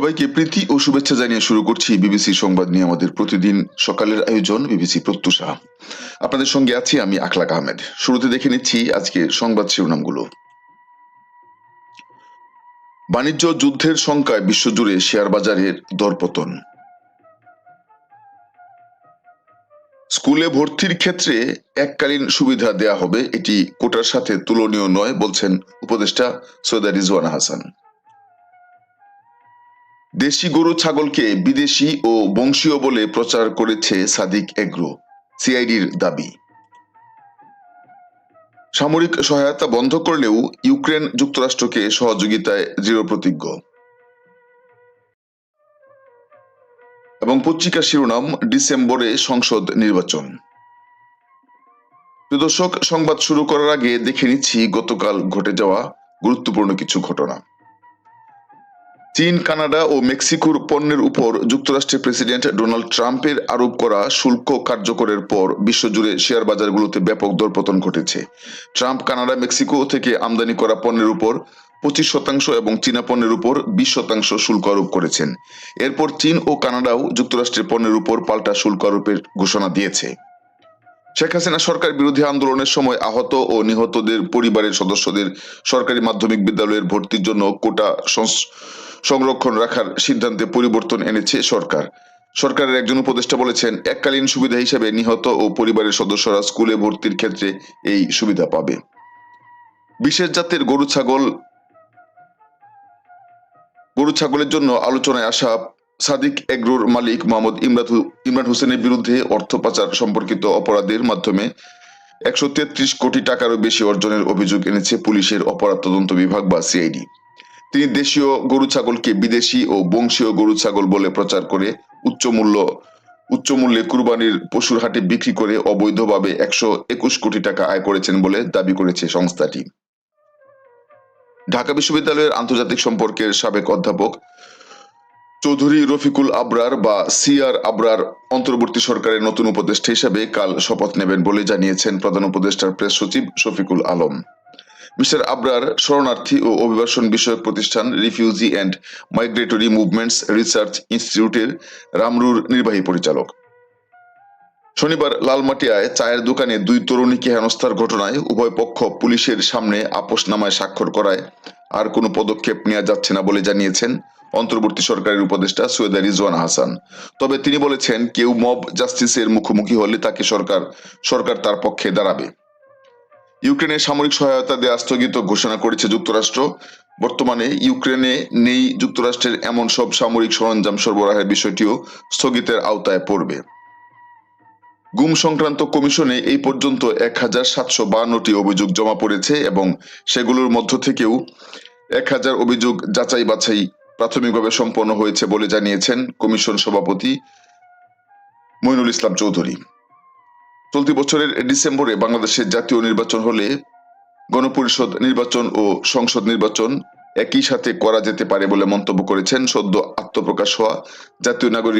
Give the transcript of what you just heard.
সবাইকে প্রীতি ও শুভেচ্ছা জানিয়ে শুরু করছি বিবিসি সংবাদ নিয়ে আমাদের প্রতিদিন সকালের আয়োজন বিবিসি প্রত্যুষা। আপনাদের সঙ্গে আছি আমি আখলাক আহমেদ। শুরুতে দেখে নিচ্ছি আজকে সংবাদ শিরোনামগুলো। বাণিজ্য যুদ্ধের শঙ্কায় বিশ্বজুড়ে শেয়ার বাজারের দরপতন। স্কুলে ভর্তির ক্ষেত্রে এককালীন সুবিধা দেয়া হবে, এটি কোটার সাথে তুলনীয় নয়, বলছেন উপদেষ্টা সৈয়দা রিজওয়ানা হাসান। দেশি গরু, ছাগলকে বিদেশি ও বংশীয় বলে প্রচার করেছে সাদিক এগ্রো, সিআইডির দাবি। সামরিক সহায়তা বন্ধ করলেও ইউক্রেন যুক্তরাষ্ট্রকে সহযোগিতায় দৃঢ় প্রতিজ্ঞ। এবং পত্রিকা শিরোনাম, ডিসেম্বরে সংসদ নির্বাচন। দর্শক, সংবাদ শুরু করার আগে দেখে নিচ্ছি গতকাল ঘটে যাওয়া গুরুত্বপূর্ণ কিছু ঘটনা। চীন, কানাডা ও মেক্সিকোর পণ্যের উপর যুক্তরাষ্ট্রের প্রেসিডেন্ট ডোনাল্ড ট্রাম্পের আরোপ করা শুল্ক কার্যকরের পর বিশ্বজুড়ে শেয়ার বাজারগুলোতে ব্যাপক দরপতন ঘটেছে। ট্রাম্প কানাডা, মেক্সিকো থেকে আমদানি করা পণ্যের উপর পঁচিশ শতাংশ এবং চীনা পণ্যের উপর বিশ শতাংশ শুল্ক আরোপ করেছেন। এরপর চীন ও কানাডাও যুক্তরাষ্ট্রের পণ্যের উপর পাল্টা শুল্ক আরোপের ঘোষণা দিয়েছে। শেখ হাসিনা সরকার বিরোধী আন্দোলনের সময় আহত ও নিহতদের পরিবারের সদস্যদের সরকারি মাধ্যমিক বিদ্যালয়ের ভর্তির জন্য কোটা সংরক্ষণ রাখার সিদ্ধান্তে পরিবর্তন এনেছে সরকার। সরকারের একজন উপদেষ্টা বলেছেন, এককালীন সুবিধা হিসেবে নিহত ও পরিবারের সদস্যরা স্কুলে ভর্তির ক্ষেত্রে এই সুবিধা পাবে। বিশেষ জাতের গরু, ছাগল, গরু, ছাগলের জন্য আলোচনায় আসা সাদিক এগ্রোর মালিক মোহাম্মদ ইমরান হু- ইমরান হোসেনের বিরুদ্ধে অর্থ পাচার সম্পর্কিত অপরাধের মাধ্যমে একশো তেত্রিশ কোটি টাকারও বেশি অর্জনের অভিযোগ এনেছে পুলিশের অপরাধ তদন্ত বিভাগ বা সিআইডি। তিনি দেশীয় গরু ছাগলকে বিদেশি ও বংশীয় গরু ছাগল বলে প্রচার করে উচ্চ মূল্য উচ্চ মূল্যে কুরবানির পশুর হাটে বিক্রি করে অবৈধভাবে একশো একুশ কোটি টাকা আয় করেছেন বলে দাবি করেছে সংস্থাটি। ঢাকা বিশ্ববিদ্যালয়ের আন্তর্জাতিক সম্পর্কের সাবেক অধ্যাপক চৌধুরী রফিকুল আবরার বা সিআর আবরার অন্তর্বর্তী সরকারের নতুন উপদেষ্টা হিসেবে কাল শপথ নেবেন বলে জানিয়েছেন প্রধান উপদেষ্টার প্রেস সচিব শফিকুল আলম। মিস্টার আবরার শরণার্থী ও অভিবাসন বিষয়ক প্রতিষ্ঠান refugee and migratory movements research ইনস্টিটিউটের রামরুর নির্বাহী পরিচালক। শনিবার লালমাটিয়ায় চায়ের দোকানে দুই তরুণীকে হেনস্থার ঘটনায় উভয় পক্ষ পুলিশের সামনে আপোষনামায় স্বাক্ষর করায়। আর কোনো পদক্ষেপ নেওয়া যাচ্ছে না বলে জানিয়েছেন অন্তর্বর্তী সরকারের উপদেষ্টা সৈয়দা রিজওয়ান হাসান। তবে তিনি বলেছেন, কেউ মব জাস্টিসের মুখোমুখি হলে তাকে সরকার সরকার তার পক্ষে দাঁড়াবে। ইউক্রেনে সামরিক সহায়তা দেওয়া স্থগিত ঘোষণা করেছে যুক্তরাষ্ট্র। বর্তমানে ইউক্রেনে নেই যুক্তরাষ্ট্রের এমন সব সামরিক সরঞ্জাম সরবরাহের বিষয়টিও স্থগিতের আওতায় পড়বে। গুম সংক্রান্ত কমিশনে এই পর্যন্ত এক হাজার সাতশো বাহান্নটি অভিযোগ জমা পড়েছে এবং সেগুলোর মধ্য থেকেও এক হাজার অভিযোগ যাচাই বাছাই প্রাথমিকভাবে সম্পন্ন হয়েছে বলে জানিয়েছেন কমিশন সভাপতি মইনুল ইসলাম চৌধুরী। চলতি বছরের ডিসেম্বরে বাংলাদেশের জাতীয় নির্বাচন হলে গণপরিষদ নির্বাচন ও সংসদ নির্বাচন একই সাথে করা যেতে পারে বলে মন্তব্য করেছেন সদ্য আত্মপ্রকাশ হওয়া জাতীয় নাগরিক